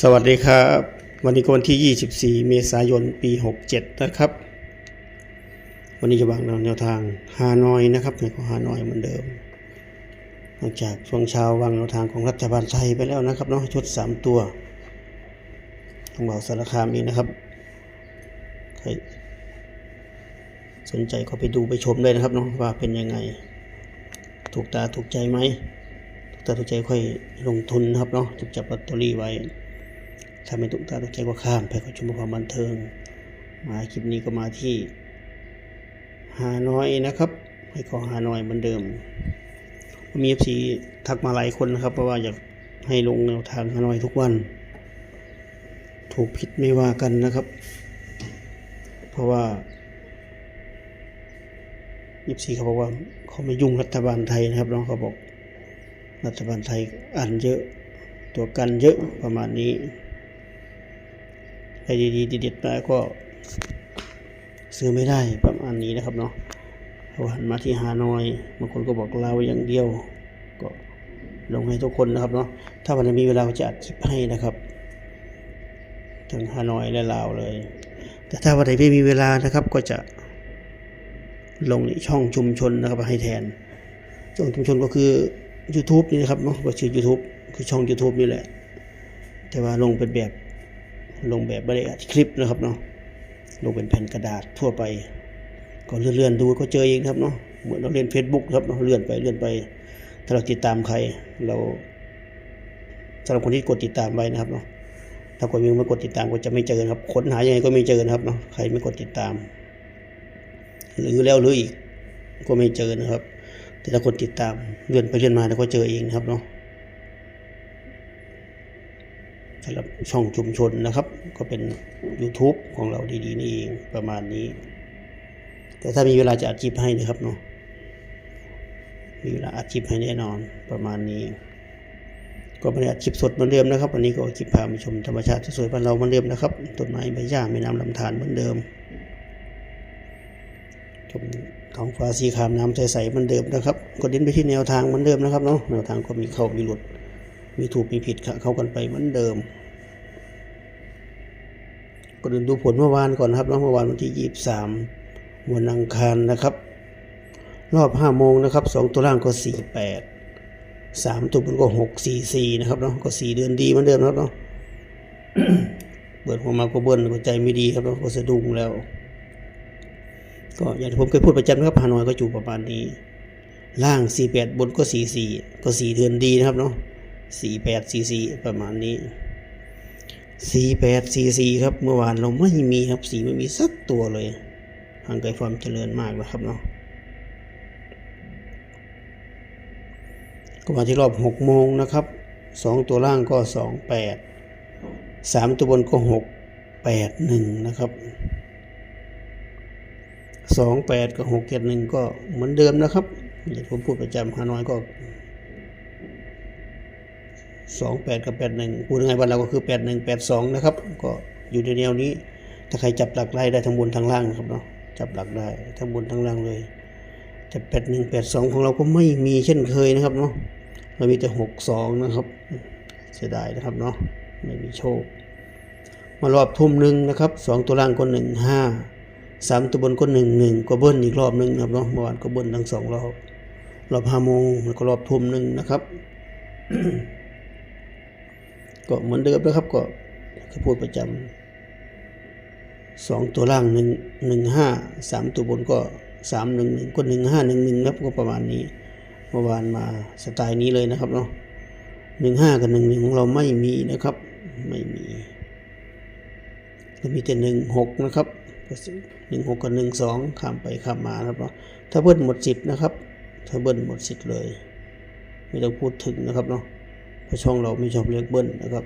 สวัสดีครับ วันนี้ก็วันที่ 24 เมษายน ปี 67 นะครับ วันนี้จะวางแนวทางฮานอยนะครับในของฮานอยเหมือนเดิมหลังจากช่วงเช้าวางแนวทางของรัฐบาลไทยไปแล้วนะครับเนาะชุด 3 ตัวต้องบอกสารคามนี้นะครับใครสนใจก็ไปดูไปชมได้นะครับเนาะว่าเป็นยังไง ถูกตาถูกใจไหมถูกตาถูกใจค่อยลงทุนนะครับเนาะจุกจับลอตเตอรี่ไว้ ถ้าไม่ถูกตาถูกใจก็ข้ามไปก็ชมความบันเทิง มาคลิปนี้ก็มาที่ฮานอยนะครับ ให้ขอฮานอยเหมือนเดิม มีเอฟซีทักมาหลายคนนะครับ เพราะว่าอยากให้ลงแนวทางฮานอยทุกวัน ถูกผิดไม่ว่ากันนะครับ เพราะว่ายิบซีเขาบอกว่าเขาไม่ยุ่งรัฐบาลไทยนะครับน้องเขาบอก รัฐบาลไทยอ่านเยอะ ตัวกันเยอะประมาณนี้ ใครดีๆเด็ดๆมาก็ซื้อไม่ได้ประมาณนี้นะครับเนาะหันมาที่ฮานอยบางคนก็บอกลาวอย่างเดียว ก็ลงให้ทุกคนนะครับเนาะถ้าวันไหนมีเวลาจะอัดคลิปให้นะครับทั้งฮานอยและลาวเลย แต่ถ้าวันไหนไม่มีเวลานะครับก็จะลงในช่องชุมชนนะครับให้แทน ช่องชุมชนก็คือ YouTube นี่นะครับเนาะก็ชื่อ YouTube คือช่อง YouTube นี่แหละ แต่ว่าลงเป็นแบบ ลงแบบไม่ได้อัดคลิปนะครับเนาะลงเป็นแผ่นกระดาษทั่วไป ก็เลื่อนๆดูก็เจอเองครับเนาะเหมือนเราเล่น Facebook ครับเนาะเลื่อนไปเลื่อนไป ถ้าเราติดตามใครเราสำหรับคนที่กดติดตามไว้นะครับเนาะถ้าคนยังไม่กดติดตามก็จะไม่เจอครับค้นหายังไงก็ไม่เจอนะครับเนาะใครไม่กดติดตาม หรือแล้วหรืออีกก็ไม่เจอนะครับ แต่ถ้าคนติดตามเลื่อนไปเลื่อนมาแล้วก็เจอเองนะครับเนาะ สำหรับช่องชุมชนนะครับ ก็เป็น YouTube ของเราดีๆนี่เองประมาณนี้ แต่ถ้ามีเวลาจะอัดคลิปให้นะครับเนาะมีเวลาอัดคลิปให้แน่นอนประมาณนี้ ก็ไม่ได้อัดคลิปสดเหมือนเดิมนะครับ วันนี้ก็คลิปพามาชมธรรมชาติสวยๆบ้านเราเหมือนเดิมนะครับต้นไม้ใบหญ้าแม่น้ำลำธารเหมือนเดิมชมท้องฟ้าสีขามน้ำใสๆเหมือนเดิมนะครับก็เดินไปที่แนวทางเหมือนเดิมนะครับเนาะแนวทางก็มีเข้ามีหลุด มีถูกมีผิดเข้ากันไปเหมือนเดิมก็ดูผลเมื่อวานก่อนนะครับเนาะเมื่อวานวันที่ยี่สิบสามวันอังคารนะครับ รอบห้าโมงนะครับสองตัวล่างก็สี่แปดสามตัวบนก็หกสี่สี่นะครับเนาะก็สี่เดือนดีเหมือนเดิมครับเนาะเปิดหัวมาก็เบิ้ลก็ใจไม่ดีครับเนาะก็สะดุ้งแล้ว ก็อย่างที่ผมเคยพูดประจำนะครับฮานอยก็อยู่ประมาณนี้ ล่าง48บนก็44ก็4เดือนดีนะครับเนาะ 48 44 ประมาณนี้ 48 44 ครับเมื่อวานเราไม่มีครับสีไม่มีสักตัวเลยห่างไกลความเจริญมากนะครับเนาะก็มาที่รอบ6โมงนะครับ 2 ตัวล่างก็ 28 3 ตัวบนก็ 6 8 1 นะครับสองแปดกับหกเจ็ดหนึ่งก็เหมือนเดิมนะครับอย่างผมพูดประจำฮานอยก็ สองแปดกับแปดหนึ่งพูดยังไงบ้านเราก็คือแปดหนึ่งแปดสองนะครับ ก็อยู่ในแนวนี้ ถ้าใครจับหลักได้ได้ทั้งบนทั้งล่างนะครับเนาะจับหลักได้ทั้งบนทั้งล่างเลยแต่แปดหนึ่งแปดสองของเราก็ไม่มีเช่นเคยนะครับเนาะเรามีแต่หกสองนะครับเสียดายนะครับเนาะไม่มีโชค มารอบทุ่มหนึ่งนะครับสองตัวล่างก็หนึ่งห้าสามตัวบนก็หนึ่งหนึ่งก็เบิ้ลอีกรอบหนึ่งนะครับเนาะเมื่อวานก็เบิ้ลทั้งสองรอบรอบห้าโมงแล้วก็รอบทุ่มหนึ่งนะครับ ก็เหมือนเดิมนะครับก็คือพูดประจำสองตัวล่างหนึ่งหนึ่งห้าสามตัวบนก็สามหนึ่งหนึ่งก็หนึ่งห้าหนึ่งหนึ่งนะครับก็ประมาณนี้เมื่อวานมาสไตล์นี้เลยนะครับเนาะหนึ่งห้ากับหนึ่งหนึ่งของเราไม่มีนะครับ ไม่มีก็มีแต่หนึ่งหกนะครับหนึ่งหกกับหนึ่งสองข้ามไปข้ามมานะครับเนาะถ้าเบิ้ลหมดสิทธิ์นะครับ ถ้าเบิ้ลหมดสิทธิ์เลย ไม่ต้องพูดถึงนะครับเนาะ ช่องเราไม่ชอบเรียกเบิ้ลนะครับ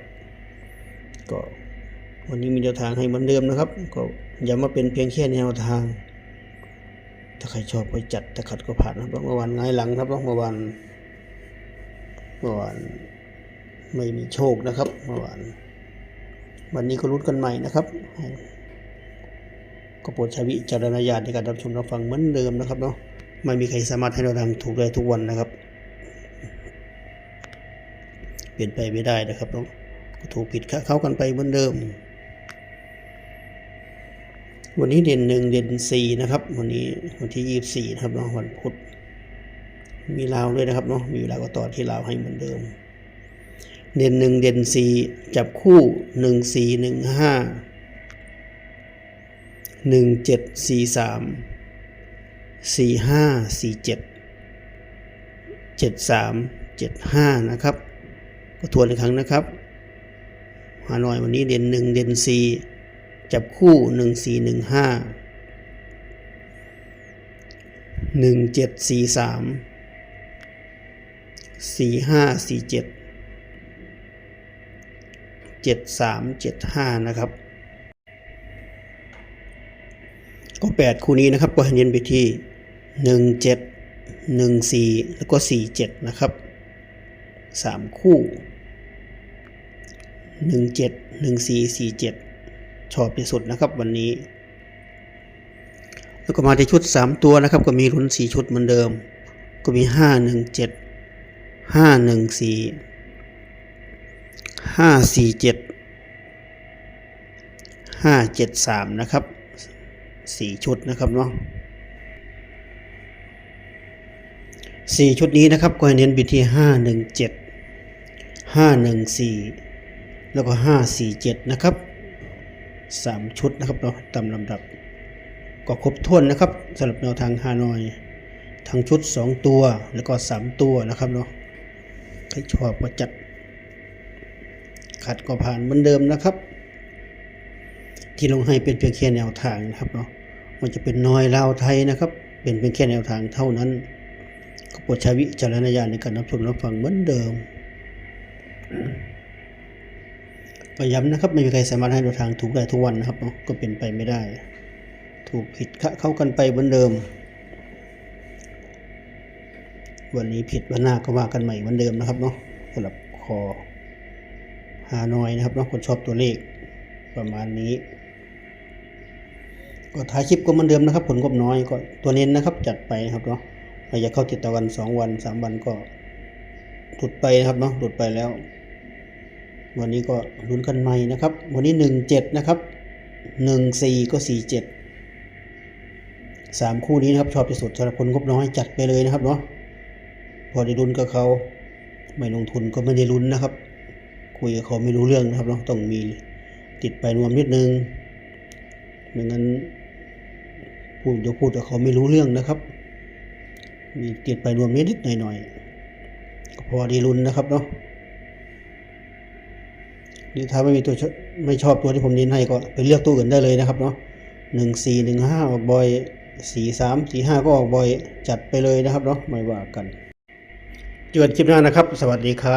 ก็วันนี้มีแนวทางให้เหมือนเดิมนะครับ ก็อย่ามาเป็นเพียงแค่แนวทาง ถ้าใครชอบก็จัดถ้าขัดก็ผ่านนะครับเมื่อวานง่ายหลังครับเมื่อวานเมื่อวานไม่มีโชคนะครับเมื่อวานวันนี้ก็รุ้นกันใหม่นะครับก็โปรดใช้วิจารณญาณในการรับชมรับฟังเหมือนเดิมนะครับเนาะไม่มีใครสามารถให้เราทำถูกได้ทุกวันนะครับ เปลี่ยนไปไม่ได้นะครับเนาะก็ถูกผิดเข้ากันไปเหมือนเดิม วันนี้เด่นหนึ่งเด่นสี่นะครับ วันนี้วันที่ยี่สี่นะครับเนาะวันพุธมีลาวด้วยนะครับเนาะมีลาวก็ต่อที่ลาวให้เหมือนเดิม เด่นหนึ่งเด่นสี่จับคู่หนึ่งสี่หนึ่งห้าหนึ่งเจ็ดสี่สามสี่ห้าสี่เจ็ดเจ็ดสามเจ็ดห้านะครับ ทวนอีกครั้งนะครับฮานอยวันนี้เด่นหนึ่งเด่นสี่จับคู่หนึ่งสี่หนึ่งห้าหนึ่งเจ็ดสี่สามสี่ห้าสี่เจ็ดเจ็ดสามเจ็ดห้านะครับ ก็แปดคู่นี้นะครับก็ให้เน้นไปที่หนึ่งเจ็ดหนึ่งสี่แล้วก็สี่เจ็ดนะครับสามคู่ 171447 ชอบที่สุดนะครับวันนี้ แล้วก็มาในชุด 3 ตัวนะครับ ก็มีลุ้น4ชุดเหมือนเดิม ก็มี 517 514 547 573 นะครับ 4 ชุดนะครับเนาะ4ชุดนี้นะครับก็เน้นบิที่ 517 514 แล้วก็ห้าสี่เจ็ดนะครับสามชุดนะครับเนาะตามลำดับก็ครบถ้วนนะครับสำหรับแนวทางฮานอย ทั้งชุด 2 ตัวแล้วก็ 3 ตัวนะครับเนาะใครชอบก็จัด ขัดก็ผ่านเหมือนเดิมนะครับ ที่ลงให้เป็นเพียงแค่แนวทางนะครับเนาะมันจะเป็นนอยลาวไทยนะครับ เป็นเพียงแค่แนวทางเท่านั้นก็โปรดใช้วิจารณญาณในการรับชมรับฟังเหมือนเดิม ก็ย้ำนะครับไม่มีใครสามารถให้แนวทางถูกได้ทุกวันนะครับเนาะก็เป็นไปไม่ได้ ถูกผิดเข้ากันไปเหมือนเดิม วันนี้ผิดวันหน้าก็ว่ากันใหม่เหมือนเดิมนะครับเนาะสำหรับคอหานอยนะครับเนาะคนชอบตัวเลขประมาณนี้ ก็ท้ายคลิปก็เหมือนเดิมนะครับ ผลกบน้อยก็ตัวเน้นนะครับ จัดไปนะครับเนาะเราจะเข้าติดต่อกันสองวันสามวันก็หลุดไปนะครับเนาะหลุดไปแล้ว วันนี้ก็ลุ้นกันใหม่นะครับ วันนี้หนึ่งเจ็ดนะครับหนึ่งสี่ก็สี่เจ็ดสามคู่นี้นะครับชอบที่สุดสำหรับคนงบน้อยจัดไปเลยนะครับเนาะพอได้ลุ้นกับเขาไม่ลงทุนก็ไม่ได้ลุ้นนะครับ คุยกับเขาไม่รู้เรื่องนะครับเนาะต้องมีติดไปรวมนิดนึงไม่งั้นพูดเดี๋ยวพูดกับเขาไม่รู้เรื่องนะครับ มีติดไปรวมนิดนิดหน่อยหน่อยๆก็พอได้ลุ้นนะครับเนาะ นี่ถ้าไม่มีตัวไม่ชอบตัวที่ผมเน้นให้ก็ไปเลือกตัวอื่นได้เลยนะครับเนาะหนึ่งสี่หนึ่งห้าออกบ่อยสี่สามสี่ห้าก็ออกบ่อยจัดไปเลยนะครับเนาะไม่ว่ากันเจอกันคลิปหน้านะครับ สวัสดีครับ